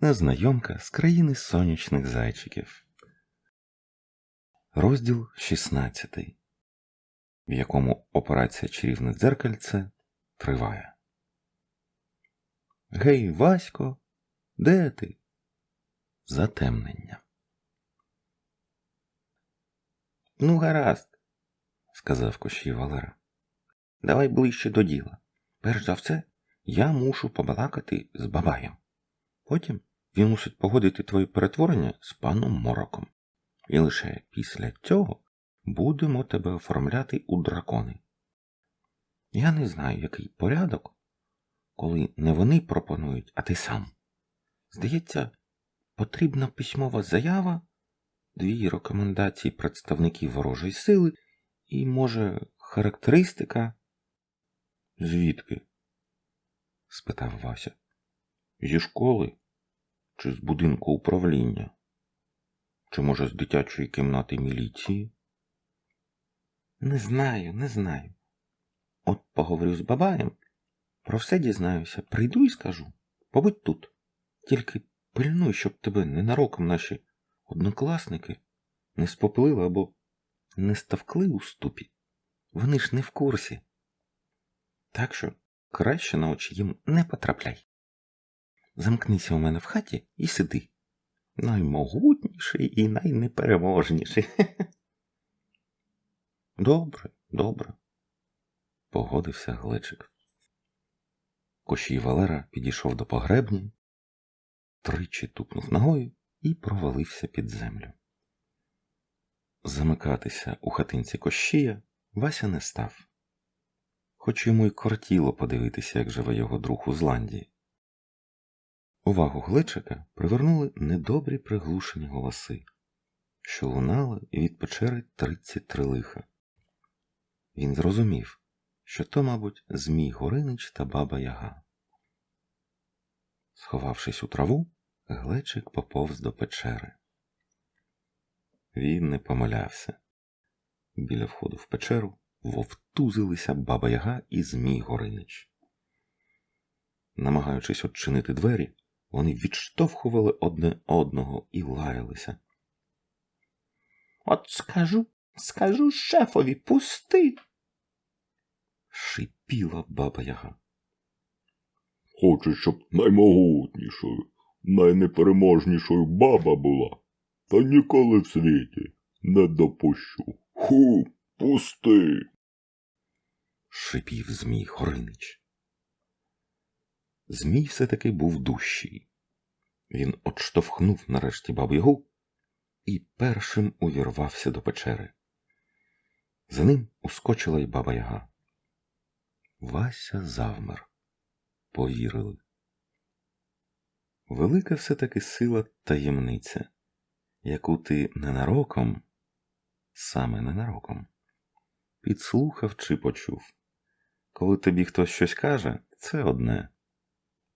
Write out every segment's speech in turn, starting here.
незнайомка з країни сонячних зайчиків. Розділ 16, в якому операція чарівне дзеркальце триває. Гей, Васько, де ти? Затемнення. Ну, гаразд, сказав Кощій Валера. Давай ближче до діла. Перш за все, я мушу побалакати з бабаєм. Потім він мусить погодити твоє перетворення з паном Мороком. І лише після цього будемо тебе оформляти у дракони. Я не знаю, який порядок, коли не вони пропонують, а ти сам. Здається, потрібна письмова заява, дві рекомендації представників ворожої сили і, може, характеристика. Звідки? спитав Вася. Зі школи чи з будинку управління? Чи, може, з дитячої кімнати міліції? Не знаю, не знаю. От поговорю з бабаєм, про все дізнаюся, прийду і скажу. Побудь тут. Тільки пильнуй, щоб тебе ненароком наші однокласники не спопилили або не ставкли у ступі. Вони ж не в курсі. Так що краще на очі їм не потрапляй. Замкнися у мене в хаті і сиди. Наймогутніший і найнепереможніший. Добре, добре, погодився глечик. Кощій Валера підійшов до погребні, тричі тупнув ногою і провалився під землю. Замикатися у хатинці Кощія Вася не став, хоч йому й кортіло подивитися, як живе його друг у Зландії. Увагу глечика привернули недобрі приглушені голоси, що лунали від печери тридцять три лиха. Він зрозумів, що то, мабуть, Змій Горинич та баба Яга. Сховавшись у траву, глечик поповз до печери. Він не помилявся. Біля входу в печеру вовтузилися баба Яга і Змій Горинич. Намагаючись odчинити двері, вони відштовхували одне одного і лаялися. От скажу, скажу шефові, пусти. Шипіла баба Яга. Хочу, щоб наймогутнішою, найнепереможнішою баба була, та ніколи в світі не допущу. Ху, пусти. шипів Змій Горинич. Змій все-таки був дужчий. Він отштовхнув нарешті бабу Ягу і першим увірвався до печери. За ним ускочила й баба Яга. Вася завмер. Повірили. Велика все-таки сила таємниця, яку ти ненароком, саме ненароком, підслухав чи почув. Коли тобі хтось щось каже, це одне.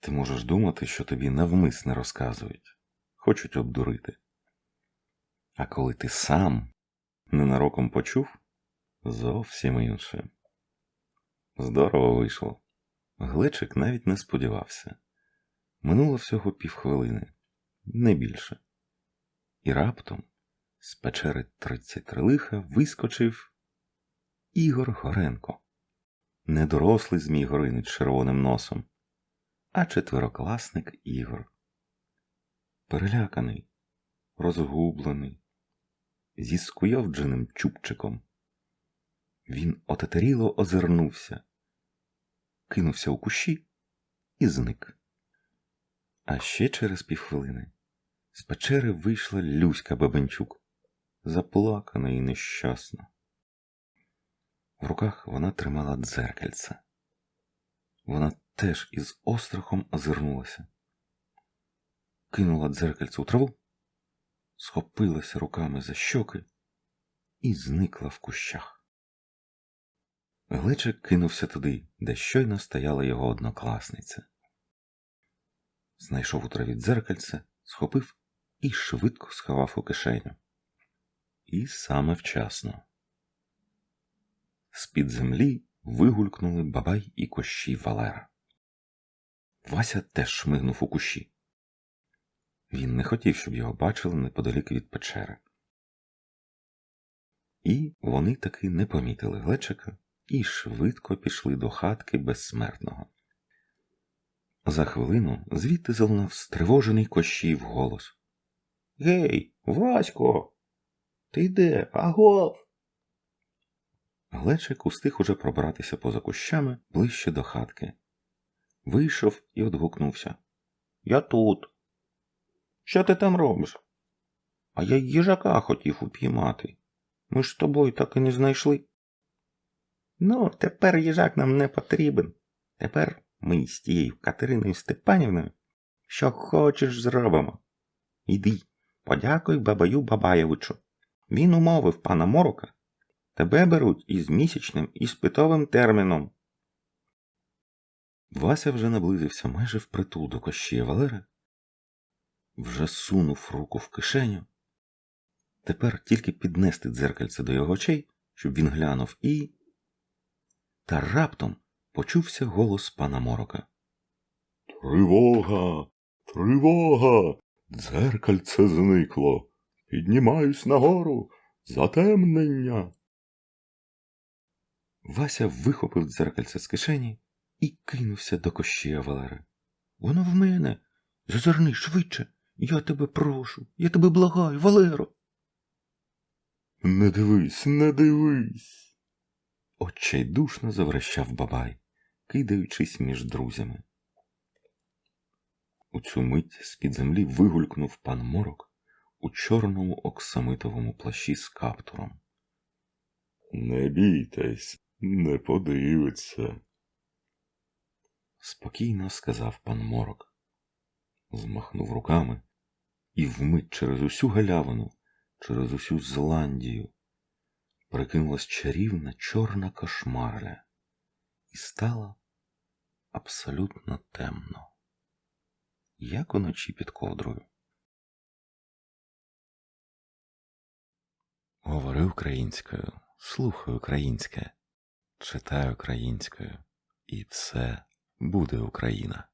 Ти можеш думати, що тобі навмисне розказують, хочуть обдурити. А коли ти сам ненароком почув, зовсім інше. Здорово вийшло. Глечик навіть не сподівався. Минуло всього півхвилини, не більше. І раптом з печери тридцять лиха вискочив Ігор Горенко, недорослий Змій Горинич червоним носом, а четверокласник Ігор. Переляканий, розгублений, зі скуйовдженим чубчиком. Він отетеріло озирнувся, кинувся у кущі і зник. А ще через півхвилини з печери вийшла Люська Бабенчук, заплакана і нещасна. В руках вона тримала дзеркальце. Вона теж із острахом озирнулася, кинула дзеркальце у траву, схопилася руками за щоки і зникла в кущах. Глечик кинувся туди, де щойно стояла його однокласниця. Знайшов у траві дзеркальце, схопив і швидко сховав у кишеню. І саме вчасно. З-під землі вигулькнули бабай і кощі Валера. Вася теж шмигнув у кущі. Він не хотів, щоб його бачили неподалік від печери. І вони таки не помітили глечика і швидко пішли до хатки безсмертного. За хвилину звідти залунав стривожений кощів голос. Гей, Васько, ти де? Агов? Глечик устиг уже пробратися поза кущами ближче до хатки. Вийшов і одгукнувся. Я тут. Що ти там робиш? А я їжака хотів упіймати. Ми ж з тобою так і не знайшли. Ну, тепер їжак нам не потрібен. Тепер ми з тією Катериною Степанівною що хочеш зробимо. Іди, подякуй бабаю Бабаєвичу. Він умовив пана Морока. Тебе беруть із місячним і спитовим терміном. Вася вже наблизився майже впритул до кощія Валери, вже сунув руку в кишеню. Тепер тільки піднести дзеркальце до його очей, щоб він глянув і. Та раптом почувся голос пана Морока. Тривога, тривога, дзеркальце зникло. Піднімаюсь нагору, затемнення. Вася вихопив дзеркальце з кишені і кинувся до кощія Валери. Воно в мене. Зазирни швидше. Я тебе прошу, я тебе благаю, Валеро. Не дивись, не дивись. Отчайдушно заврещав бабай, кидаючись між друзями. У цю мить з-під землі вигулькнув пан Морок у чорному оксамитовому плащі з каптуром. Не бійтесь, не подивиться. Спокійно сказав пан Морок. Змахнув руками і вмить через усю галявину, через усю Зландію прикинулась чарівна чорна кошмарля, і стало абсолютно темно, як уночі під ковдрою. Говори українською, слухай українське, читай українською, і все буде Україна.